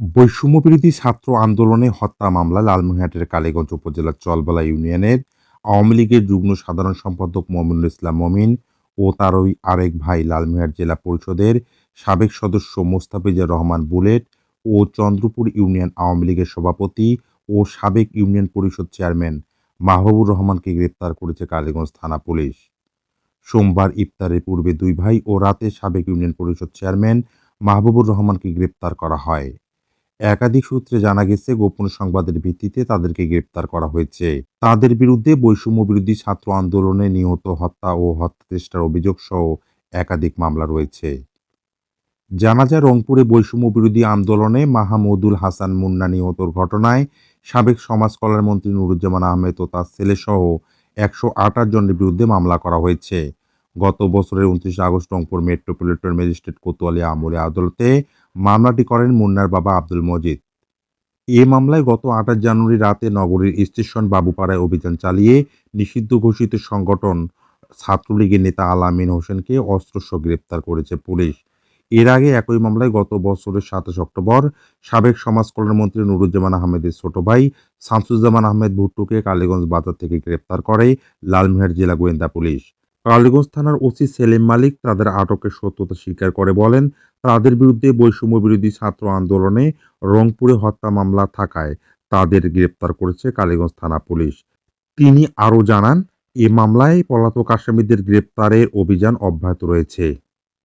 বৈষম্যবিরোধী ছাত্র আন্দোলনে হত্যা মামলা লালমনিরহাটের কালীগঞ্জ উপজেলার চলবালা ইউনিয়নের আওয়ামী লীগের যুগ্ম সাধারণ সম্পাদক মমিনুল ইসলাম মমিন ও তার ওই আরেক ভাই লালমনিরহাট জেলা পরিষদের সাবেক সদস্য মোস্তাফিজুর রহমান বুলেট ও চন্দ্রপুর ইউনিয়ন আওয়ামী লীগের সভাপতি ও সাবেক ইউনিয়ন পরিষদ চেয়ারম্যান মাহবুবুর রহমানকে গ্রেপ্তার করেছে কালীগঞ্জ থানা পুলিশ। সোমবার ইফতারের পূর্বে দুই ভাই ও রাতে সাবেক ইউনিয়ন পরিষদ চেয়ারম্যান মাহবুবুর রহমানকে গ্রেপ্তার করা হয়। একাধিক সূত্রে জানা গেছে, গোপন সংবাদের ভিত্তিতে তাদেরকে গ্রেপ্তার করা হয়েছে। তাদের বিরুদ্ধে বৈষম্য বিরোধী ছাত্র আন্দোলনে নিহত হত্যা ও হত্যা চেষ্টার অভিযোগ সহ একাধিক মামলা রয়েছে। জানা যায়, রংপুরে বৈষম্য বিরোধী আন্দোলনে মাহমুদুল হাসান মুন্না নিহতর ঘটনায় সাবেক সমাজ কল্যাণ মন্ত্রী নুরুজ্জামান আহমেদ ও তার ছেলেসহ একশো আঠাশ জনের বিরুদ্ধে মামলা করা হয়েছে। গত বছরের উনত্রিশে August Rangpur metropolitan magistrate Kotwali আমলে আদালতে মামলাটি করেন মুন্নার বাবা আব্দুল মজিদ। এ মামলায় গত আঠাশ জানুয়ারি রাতে নগরীর স্টেশন বাবুপাড়ায় অভিযান চালিয়ে নিষিদ্ধ ঘোষিত সংগঠন ছাত্রলীগের নেতা আলামিন হোসেনকে অস্ত্রসহ গ্রেপ্তার করেছে পুলিশ। এর আগে একই মামলায় গত বছরের সাতাশ অক্টোবর সাবেক সমাজ কল্যাণমন্ত্রী নুরুজ্জামান আহমেদের ছোট ভাই শামসুজ্জামান আহমেদ ভুট্টুকে কালীগঞ্জ বাজার থেকে গ্রেপ্তার করে লালমিহার জেলা গোয়েন্দা পুলিশ। কালীগঞ্জ থানার ওসি সেলিম মালিক তাদের আটকের সত্যতা স্বীকার করে বলেন, তাদের বিরুদ্ধে বৈষম্য বিরোধী ছাত্র আন্দোলনে রংপুরে হত্যা মামলা থাকায় তাদের গ্রেপ্তার করেছে কালীগঞ্জ থানা পুলিশ। তিনি আরও জানান, এ মামলায় পলাতক আসামিদের গ্রেপ্তারের অভিযান অব্যাহত রয়েছে।